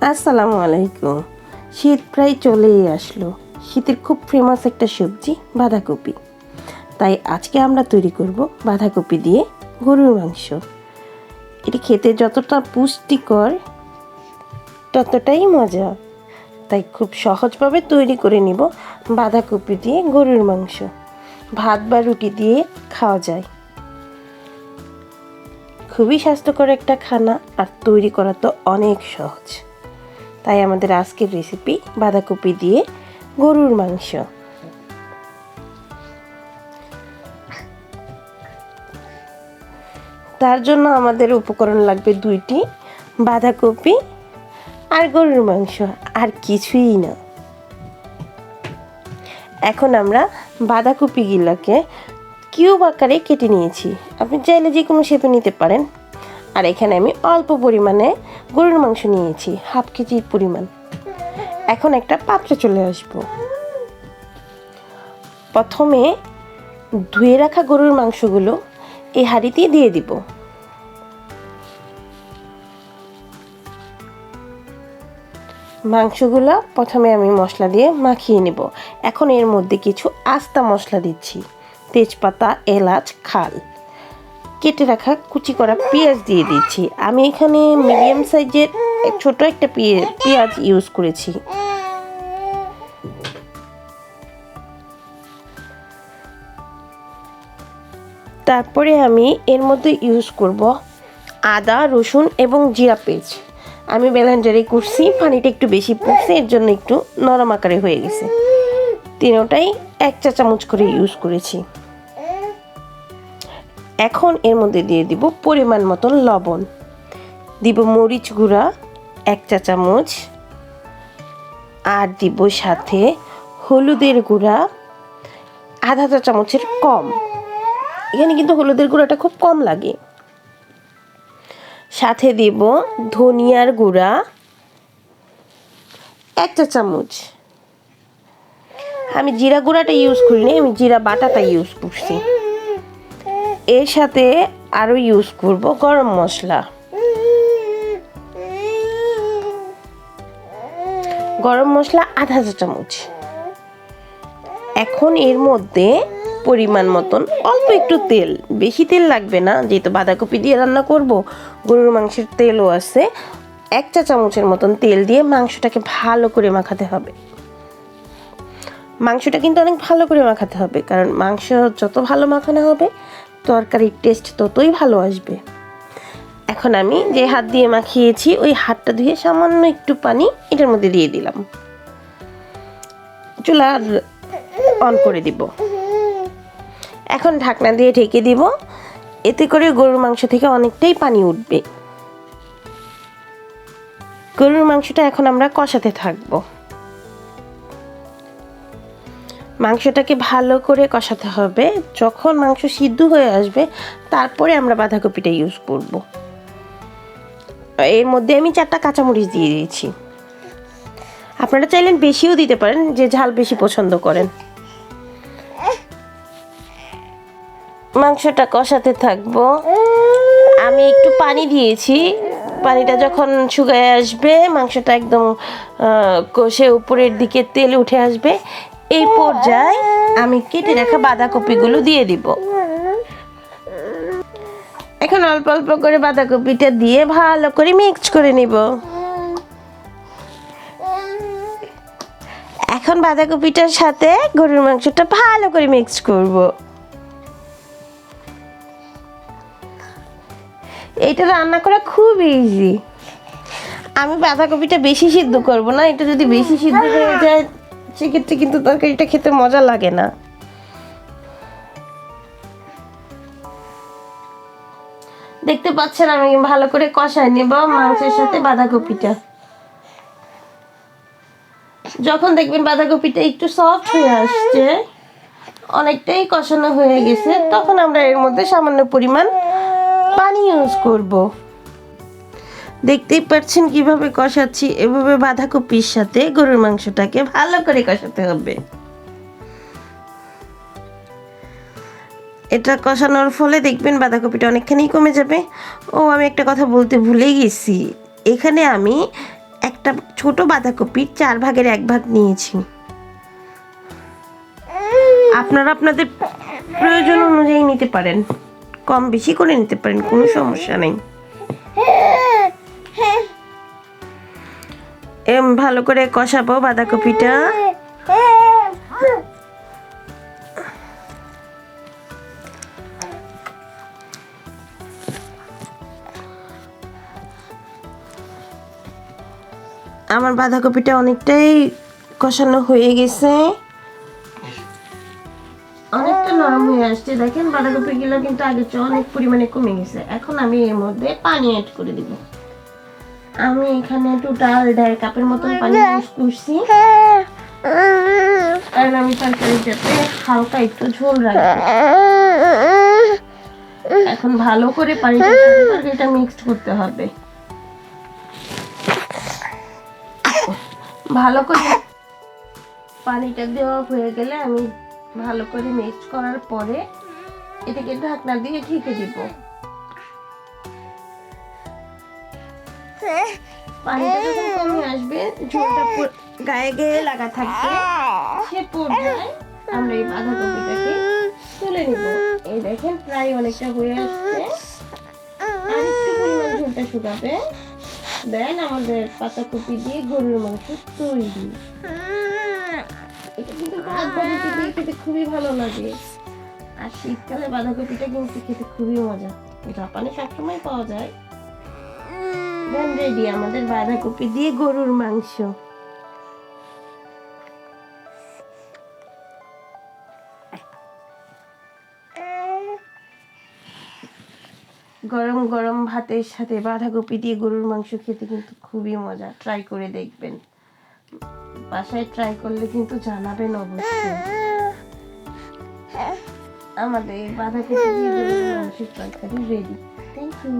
আসসালামু আলাইকুম। শীত প্রায় চলেই আসলো। শীতের খুব ফেমাস একটা সবজি বাঁধাকপি। তাই আজকে আমরা তৈরি করব বাঁধাকপি দিয়ে গরুর মাংস। এটি খেতে যতটা পুষ্টিকর, ততটাই মজা। তাই খুব সহজভাবে তৈরি করে নিব বাঁধাকপি দিয়ে গরুর মাংস। ভাত বা রুটি দিয়ে খাওয়া যায়। খুবই স্বাস্থ্যকর একটা খানা আর তৈরি করা তো অনেক সহজ। তাই আমাদের আজকের রেসিপি বাঁধাকপি দিয়ে গরুর মাংস। তার জন্য আমাদের উপকরণ লাগবে দুইটি বাঁধাকপি আর গরুর মাংস, আর কিছুই না। এখন আমরা বাঁধাকপিগুলোকে কিউব আকারে কেটে নিয়েছি। আপনি চাইলে যে কোনো শেপে নিতে পারেন। আর এখানে আমি অল্প পরিমাণে গরুর মাংস নিয়েছি, হাফ কেজির পরিমাণ। এখন একটা পাত্রে চলে আসব। প্রথমে ধুয়ে রাখা গরুর মাংসগুলো এই হাঁড়িতে দিয়ে দিব। মাংসগুলো প্রথমে আমি মশলা দিয়ে মাখিয়ে নেব। এখন এর মধ্যে কিছু আস্তা মশলা দিচ্ছি। তেজপাতা, এলাচ, খাল। কেটে রাখা কুচি করা পেঁয়াজ দিয়ে দিচ্ছি আমি এখানে মিডিয়াম সাইজের ছোট একটা পেঁয়া- পেঁয়াজ ইউজ করেছি। তারপরে আমি এর মধ্যে ইউজ করব আদা, রসুন এবং জিরা পেস্ট আমি ব্যালেন্ডারে করছি, পানিটা একটু বেশি পড়ছে, এর জন্য একটু নরম আকারে হয়ে গেছে। তিনোটাই এক চা চামচ করে ইউজ করেছি। এখন এর মধ্যে দিয়ে দিব পরিমাণ মতন লবণ। দিব মরিচ গুঁড়া, এক চা চামচ। আর দিব সাথে হলুদের গুঁড়া, আধা চা চামচের কম। এখানে কিন্তু হলুদের গুঁড়াটা খুব কম লাগে। সাথে দিব ধনিয়ার গুঁড়া, এক চা চামচ। আমি জিরা গুঁড়াটা ইউজ করিনি, আমি জিরা বাটাটা ইউজ করছি। এর সাথে আরও ইউজ করব গরম মশলা। গরম মশলা আধা চা চামচ। এখন এর মধ্যে পরিমাণ মতন অল্প একটু তেল। বেশি তেল লাগবে না, যেহেতু বাঁধাকপি দিয়ে রান্না করব, গরুর মাংসের তেলও আছে। এক চা চামচের মতন তেল দিয়ে মাংসটাকে ভালো করে মাখাতে হবে। মাংসটা কিন্তু অনেক ভালো করে মাখাতে হবে, কারণ মাংস যত ভালো মাখানো হবে তরকারির টেস্ট ততই ভালো আসবে। এখন আমি যে হাত দিয়ে মাখিয়েছি, ওই হাতটা ধুয়ে সামান্য একটু পানি এটার মধ্যে দিয়ে দিলাম। চুলা অন করে দিব। এখন ঢাকনা দিয়ে ঢেকে দিব। এতে করে গরুর মাংস থেকে অনেকটাই পানি উঠবে। গরুর মাংসটা এখন আমরা কষাতে থাকব। মাংসটাকে ভালো করে কষাতে হবে। যখন মাংস সিদ্ধ হয়ে আসবে, তারপরে আমরা বাঁধাকপিটা ইউজ করব। এর মধ্যে আমি চারটা কাঁচামরিচ দিয়ে দিয়েছি। আপনারা চাইলেন বেশিও দিতে পারেন, যে ঝাল বেশি পছন্দ করেন। মাংসটা কষাতে থাকব। আমি একটু পানি দিয়েছি। পানিটা যখন শুকায় আসবে, মাংসটা একদম কষে উপরের দিকে তেল উঠে আসবে। এই পর্যায়ে আমি কেটে রাখা বাঁধাকপিগুলো দিয়ে দিব। এখন অল্প অল্প করে বাঁধাকপিটা দিয়ে ভালো করে মিক্স করে নিব। এখন বাঁধাকপিটার সাথে গরুর মাংসটা ভালো করে মিক্স করব। এটা রান্না করা খুব ইজি আমি বাঁধাকপিটা বেশি সিদ্ধ করব না, এটা যদি বেশি সিদ্ধ হয়ে যায় সেক্ষেত্রে কিন্তু তরকারিটা খেতে মজা লাগে না। দেখতে পাচ্ছেন আমি ভালো করে কষাই নেব মাংসের সাথে বাঁধাকপিটা। যখন দেখবেন বাঁধাকপিটা একটু সফট হয়ে আসছে, অনেকটাই কষানো হয়ে গেছে, তখন আমরা এর মধ্যে সামান্য পরিমাণ পানি ইউজ করব। দেখতেই পাচ্ছেন কীভাবে কষাচ্ছি। এভাবে বাঁধাকপির সাথে গরুর মাংসটাকে ভালো করে কষাতে হবে। এটা কষানোর ফলে দেখবেন বাঁধাকপিটা অনেকখানি কমে যাবে। ও, আমি একটা কথা বলতে ভুলে গেছি। এখানে আমি একটা ছোট বাঁধাকপির চার ভাগের এক ভাগ নিয়েছি। আপনারা আপনাদের প্রয়োজন অনুযায়ী নিতে পারেন। কম বেশি করে নিতে পারেন, কোনো সমস্যা নেই। এম, ভালো করে কষাবো বাঁধাকপিটা। আমার বাঁধাকপিটা অনেকটাই কষানো হয়ে গেছে। অনেকটা নরম হয়ে আসছে। দেখেন বাঁধাকপিগুলো কিন্তু আগে চেয়ে অনেক পরিমাণে কমে গেছে। এখন আমি এর মধ্যে পানি অ্যাড করে দিব। আমি এখানে টোটাল দেড় কাপের মতন পানি ইউজ করছি। কারণ আমি তরকারিটাতে হালকা একটু ঝোল রাখব। এখন ভালো করে পানিটা তরকারিটা মিক্সড করতে হবে। ভালো করে পানিটা দেওয়া হয়ে গেলে আমি ভালো করে মিক্স করার পরে এটাকে ঢাকনা দিয়ে ঢেকে দিব। পানিটা যখন কমে আসবে ঝোলটা গায়ে গায়ে লাগা থাকবে। সে পর্যায়ে আমরা এই বাঁধাকপিটাকে তুলে নিব। এই দেখেন প্রায় অনেকটা হয়ে আসছে। আর একটু পরিমাণ ঝোলটা শুকাবে। দেন আমাদের পাতাকপি দিয়ে গরুর মাংস তৈরি। এটা কিন্তু দিয়ে খেতে খুবই ভালো লাগে। আর শীতকালে বাঁধাকপিটা কিন্তু খেতে খুবই মজা। জাপানে সবসময় পাওয়া যায়। রেডি আমাদের বাঁধাকপি দিয়ে গরুর মাংস। গরম গরম ভাতের সাথে বাঁধাকপি দিয়ে গরুর মাংস খেতে কিন্তু খুবই মজা। ট্রাই করে দেখবেন। বাসায় ট্রাই করলে কিন্তু জানাবেন অবশ্যই। আমাদের বাঁধাকপি দিয়ে গরুর তরকারি রেডি থ্যাংক ইউ